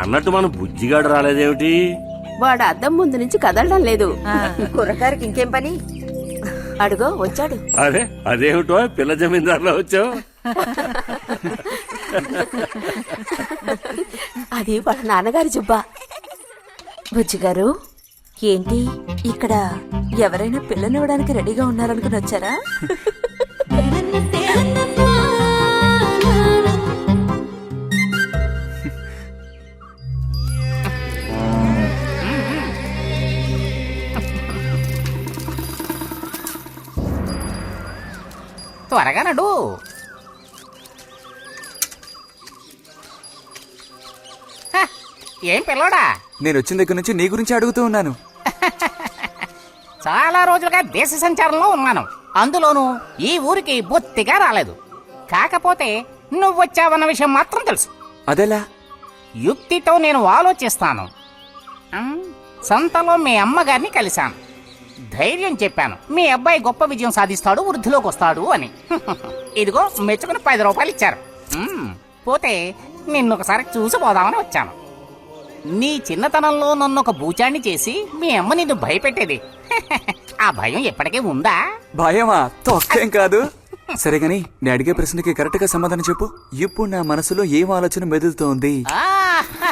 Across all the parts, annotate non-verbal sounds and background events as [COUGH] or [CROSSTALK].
అన్నట్టు మన బుజ్జిగాడు రాలేదేమిటి? వాడు అద్దం ముందు నుంచి కదలడం లేదు. కుర్రకారికి ఇంకేం పని? అడుగో వచ్చాడు. అరే అదేమిటో? పిల్ల జమీందారులో వచ్చావు? అది వాళ్ళ నాన్నగారి జుబ్బా. బుజ్జిగారు ఏంటి? ఇక్కడ ఎవరైనా పిల్లనివ్వడానికి రెడీగా ఉన్నారనుకుని వచ్చారా? త్వరగా నడు. హ, ఏం పిల్లోడా? నేను వచ్చిన దగ్గర నుంచి నీ గురించి అడుగుతూ ఉన్నాను. [LAUGHS] చాలా రోజులుగా దేశ సంచారంలో ఉన్నాను. అందులోనూ ఈ ఊరికి బొత్తిగా రాలేదు. కాకపోతే నువ్వు వచ్చావన్న విషయం మాత్రం తెలుసు. అదెలా? యుక్తితో నేను ఆలోచిస్తాను. సంతలో మీ అమ్మగారిని కలిశాను. ధైర్యం చెప్పాను. మీ అబ్బాయి గొప్ప విజయం సాధిస్తాడు వృద్ధిలోకి వస్తాడు అని. [LAUGHS] ఇదిగో మెచ్చుకుని పది రూపాయలు ఇచ్చారు. పోతే నిన్ను ఒకసారి చూసి పోదామని వచ్చాను. నీ చిన్నతనంలో నన్ను ఒక బూచాన్ని చేసి మీ అమ్మ నిన్ను భయపెట్టేది. [LAUGHS] ఆ భయం ఎప్పటికీ ఉందా? భయమా? తొక్కేం కాదు. సరే గాని నేను అడిగే ప్రశ్నకి కరెక్ట్గా సమాధానం చెప్పు. ఇప్పుడు నా మనసులో ఏం ఆలోచన మెదులుతోంది? ఆ!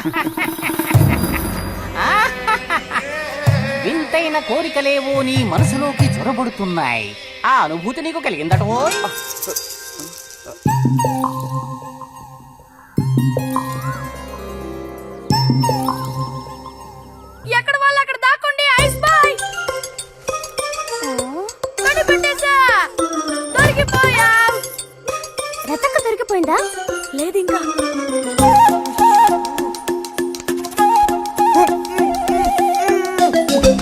[LAUGHS] వింతైన కోరికలేవో నీ మనసులోకి చొరబడుతున్నాయి. ఆ అనుభూతి నీకు కలిగిందటో? ఎక్కడ వాళ్ళు అక్కడ దాక్కోండి ఐస్ బాయ్! కనిపెట్టేశా దొరికిపోయాం! రతక్క దొరికిపోయిందా? లేదు ఇంకా అరే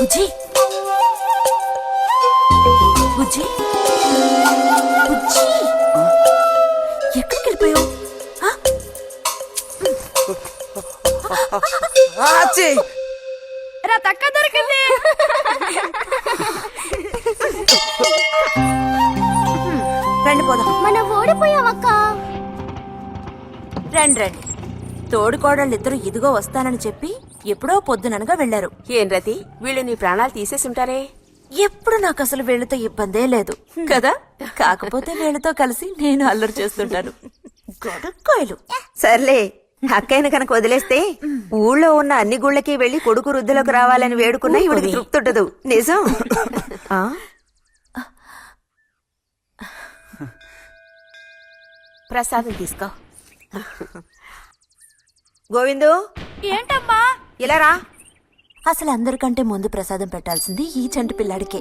బుజ్జి. బుజ్జి. బుజ్జి. ఎక్కడికి వెళ్ళిపోయావు? ఆ? ఆచి! రతక్క దొరికింది. [LAUGHS] రండి పోదాం. మనం ఓడిపోయావక్క రండి రండి. తోడుకోడళ్ళు ఇద్దరు ఇదిగో వస్తానని చెప్పి ఎప్పుడో పొద్దుననగా వెళ్ళారు ఏం రతి? వీళ్ళు నీ ప్రాణాలు తీసేసి ఉంటారే? ఎప్పుడు నాకు అసలు వీళ్ళతో ఇబ్బందే లేదు. కదా? కాకపోతే వీళ్ళతో కలిసి నేను అల్లరి చేస్తుంటాను. గొడక్కాయలు. సర్లే అక్కయ్యను కనుక వదిలేస్తే ఊళ్ళో ఉన్న అన్ని గుళ్ళకి వెళ్ళి కొడుకు వృద్ధిలోకి రావాలని వేడుకున్నా ఇవిడికి తృప్తి ఉండదు. నిజం? ప్రసాదం తీసుకో. గోవిందు? ఏంటమ్మా? ఇలా రా. అసలు అందరికంటే ముందు ప్రసాదం పెట్టాల్సింది ఈ చంటి పిల్లాడికే.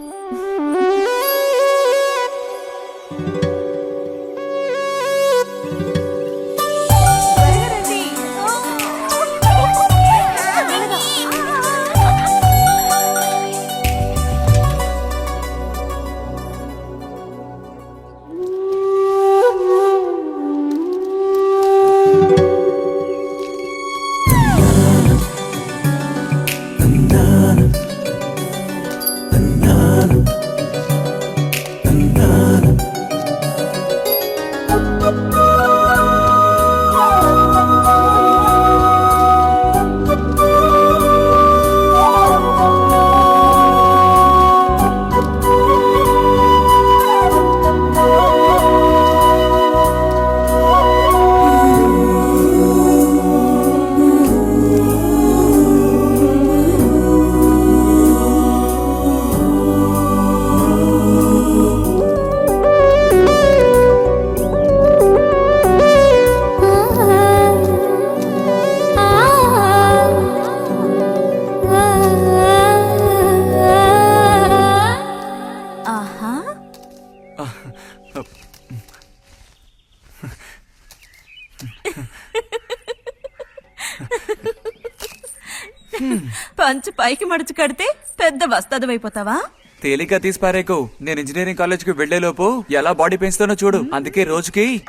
పంచు పైకి మడుచు కడితే పెద్ద వస్తాదమైపోతావా? తేలిక తీసి పారేకు నేను ఇంజనీరింగ్ కాలేజ్కి వెళ్ళేలోపు ఎలా బాడీ పెంచుతానో చూడు. అందుకే రోజుకి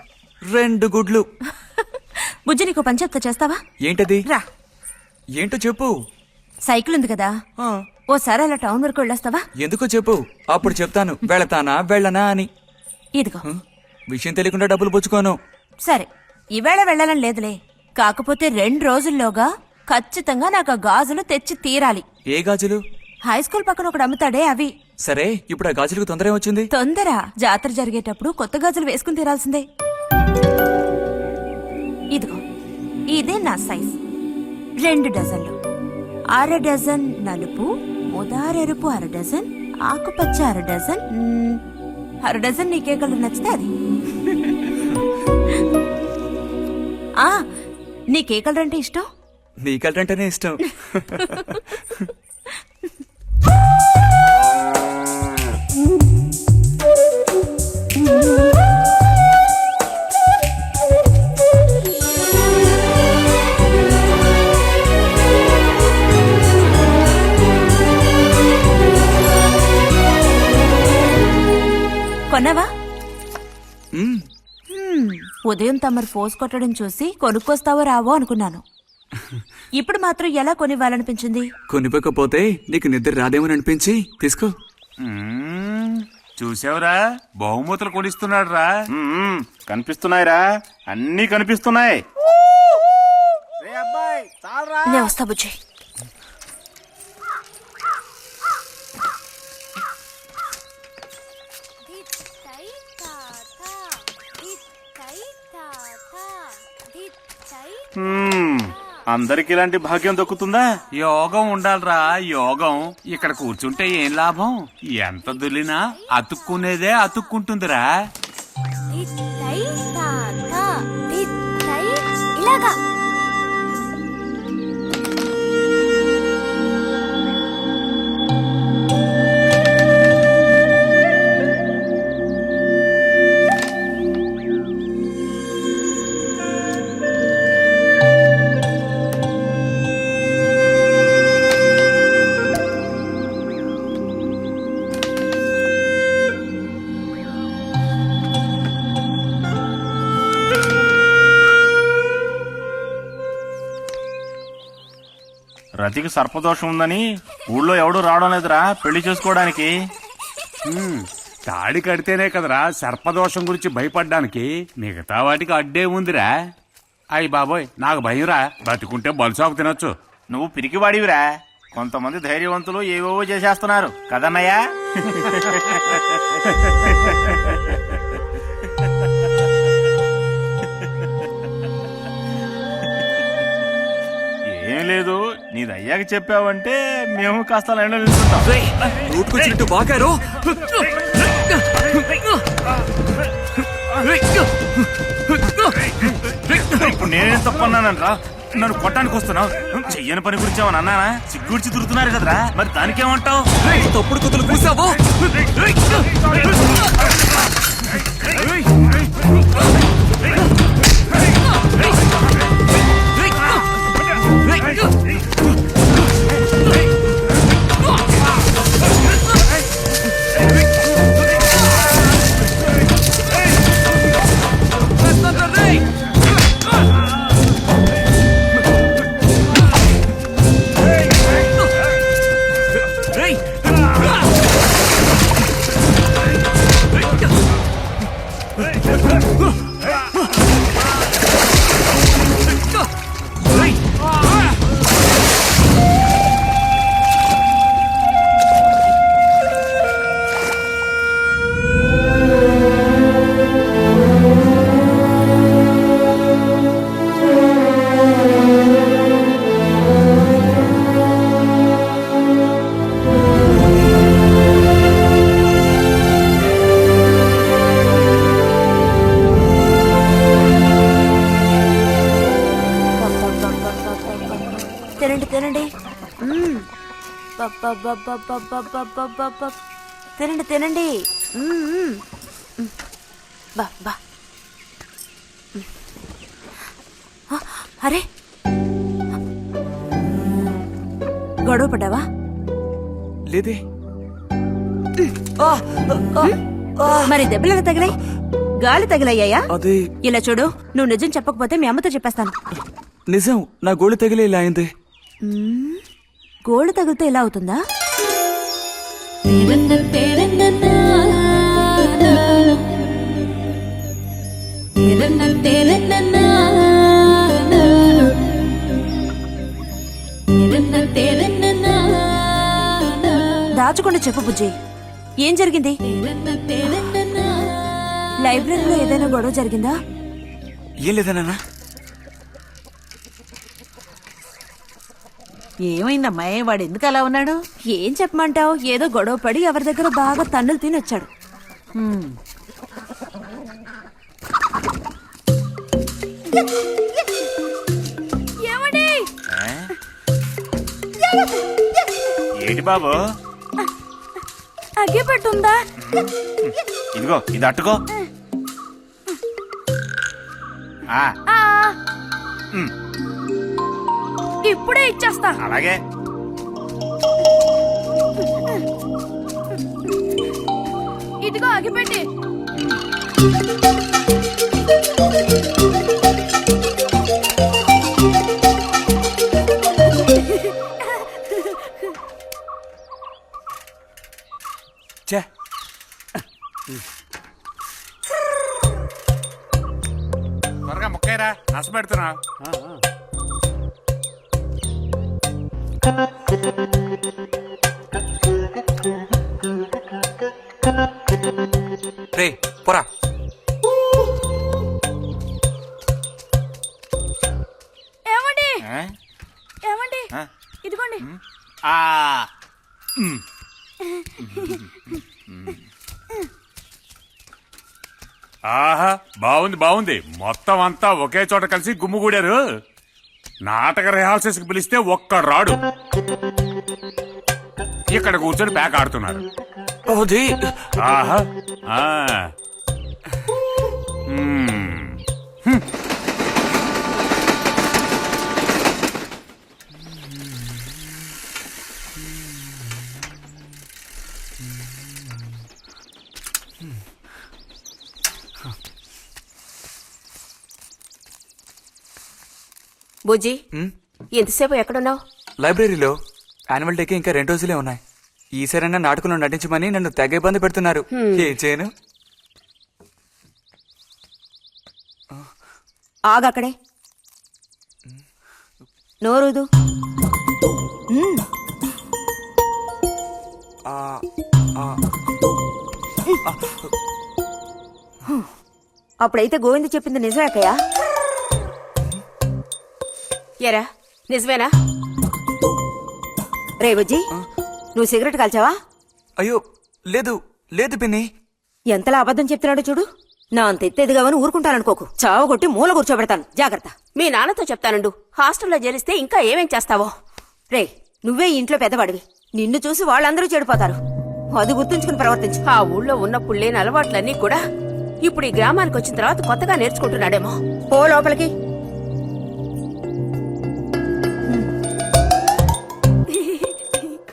రెండు గుడ్లు. [LAUGHS] బుజ్జి నీకు పని చెప్తా చేస్తావా? ఏంటది? రా. ఏంటో చెప్పు. సైకిల్ ఉంది కదా. ఆ, ఓసారి అలా టౌన్ వరకు వెళ్ళొస్తావా? ఎందుకో చెప్పు. అప్పుడు చెప్తాను. వెళతానా వెళ్ళనా అని. ఇదిగో. హ? విషయం తెలియకుండా డబ్బులు పుచ్చుకోను. సరే. ఈవేళ వెళ్ళాలని లేదులే. కాకపోతే రెండు రోజుల్లోగా ఖచ్చితంగా నాకు ఆ గాజులు తెచ్చి తీరాలి. ఏ గాజులు? హై స్కూల్ పక్కన ఒకడు అమ్ముతాడే అవి. సరే ఇప్పుడు ఆ గాజులకు తొందర ఏమొచ్చింది? తొందర. జాతర జరిగేటప్పుడు కొత్త గాజులు వేసుకుని తీరాల్సిందే. ఇదిగో ఇదే నా సైజ్. రెండు డజన్లు. అర డజన్ నలుపు ముదారెరుపు అర డజన్ ఆకుపచ్చ అర డజన్ అర డజన్ నీకే కలర్ నచ్చితే అది. ఆ నీకే కలర్ అంటే ఇష్టం? నీ కలరంటేనే ఇష్టం. కొన్నావా? ఉదయం తమరు ఫోర్స్ కొట్టడం చూసి కొనుక్కొస్తావో రావో అనుకున్నాను. ఇప్పుడు మాత్రం ఎలా కొనివ్వాలనిపించింది? కొనిపోకపోతే నీకు నిద్ర రాదేమని అనిపించి తీసుకో. చూసావురా? బహుమతులు కొనిస్తున్నాడు రా కనిపిస్తున్నాయిరా. అన్నీ కనిపిస్తున్నాయి. రే అబ్బాయి చాలరా. నే వస్తా బుజ్జి. మ్మ్. అందరికి ఇలాంటి భాగ్యం దక్కుతుందా? యోగం ఉండాలిరా యోగం. ఇక్కడ కూర్చుంటే ఏం లాభం? ఎంత దులినా అతుక్కునేదే అతుక్కుంటుందిరా. ఇలాగా. రతికి సర్పదోషం ఉందని ఊళ్ళో ఎవడు రావడం లేదురా పెళ్ళి చేసుకోవడానికి. హ్మ్, తాడి కడితేనే కదరా సర్పదోషం గురించి భయపడ్డానికి. మిగతా వాటికి అడ్డే ఉందిరా. అయ్యి బాబోయ్ నాకు భయంరా. బతుకుంటే బలుసాకు తినొచ్చు. నువ్వు పిరికివాడివిరా. కొంతమంది ధైర్యవంతులు ఏవేవో చేసేస్తున్నారు. కదన్నయ్యా? ఏం లేదు నీది అయ్యాక చెప్పావంటే మేము కాస్త లైన్లో నిలుస్తుంటాం నోటుకొచ్చినట్టు బాగారు ఇప్పుడు నేనేం తప్పన్నానంట్రా నన్ను కొట్టడానికి వస్తున్నావు చెయ్యని పని గురించి ఏమన్నా అన్నానా సిగ్గుడిచి తిరుగుతున్నారు కదరా మరి దానికేమంటావు తప్పుడు కుతులు కూసావో తినండి తినండి. బా బా. అరే. గొడవ పడ్డావా? లేదే. మరి దెబ్బలు ఎలా తగిలాయి? గాలి తగిలయ్యాయా? అదే. ఇలా చూడు నువ్వు నిజం చెప్పకపోతే మీ అమ్మతో చెప్పేస్తాను. నిజం నా గోళ్ళు తగిలే ఇలా అయింది. గోళ్ళు తగిలితే ఇలా అవుతుందా? దాచకుండా చెప్పు బుజ్జి. ఏం జరిగింది? లైబ్రరీలో ఏదైనా గొడవ జరిగిందా? ఏం లేదా నాన్న ఏమైందమ్మా వాడు ఎందుకు అలా ఉన్నాడు? ఏం చెప్పమంటావు? ఏదో గొడవ పడి ఎవరి దగ్గర బాగా తన్నులు తిని వచ్చాడు ఏంటి బాబు? అగ్గి పెట్టుందా? ఇదిగో ఇది అట్టుకో. ఆ, ఇప్పుడే ఇచ్చేస్తా. అలాగే. ఇదిగో అగిపెట్టి చే త్వరగా ముక్కైరా నస రే పోరా. ఏమండి? ఆ? ఏమండి? ఆ? ఇదిగోండి. ఆ, [LAUGHS] ఆహా బాగుంది బాగుంది. మొత్తం అంతా ఒకే చోట కలిసి గుమ్ముగూడారు నాటక రిహార్సల్స్కి పిలిస్తే ఒక్క రాడు ఇక్కడ కూర్చొని ప్యాక్ ఆడుతున్నారు ఆహా ఆ. మ్మ్. బుజ్జి ఎంతసేపు ఎక్కడున్నావు? లైబ్రరీలో. యాన్యువల్ డేకి ఇంకా రెండు రోజులే ఉన్నాయి. ఈసారైనా నాటకంలో నటించమని నన్ను తెగ ఇబ్బంది పెడుతున్నారు. ఏం చేయను? ఆగక్కడే నోరుదు. అప్పుడైతే గోవింద చెప్పింది నిజమే అక్కయ్య. ఎరా నిజమేనా? రే బుజ్జి నువ్వు సిగరెట్ కాల్చావా? అయ్యో లేదు లేదు పిన్ని. ఎంతలా అబద్ధం చెప్తున్నాడో చూడు. నా అంత ఎత్తేదిగావని ఊరుకుంటాననుకోకు. చావగొట్టి మూల కూర్చోబెడతాను. జాగ్రత్త. మీ నాన్నతో చెప్తానుండు. హాస్టల్లో చేరిస్తే ఇంకా ఏమేం చేస్తావో? రే నువ్వే ఇంట్లో పెద్దవాడివి. నిన్ను చూసి వాళ్ళందరూ చెడిపోతారు. అది గుర్తుంచుకుని ప్రవర్తించు. ఆ ఊళ్ళో ఉన్నప్పుడు లేని అలవాట్లన్నీ కూడా ఇప్పుడు ఈ గ్రామానికి వచ్చిన తర్వాత కొత్తగా నేర్చుకుంటున్నాడేమో. పో లోపలికి.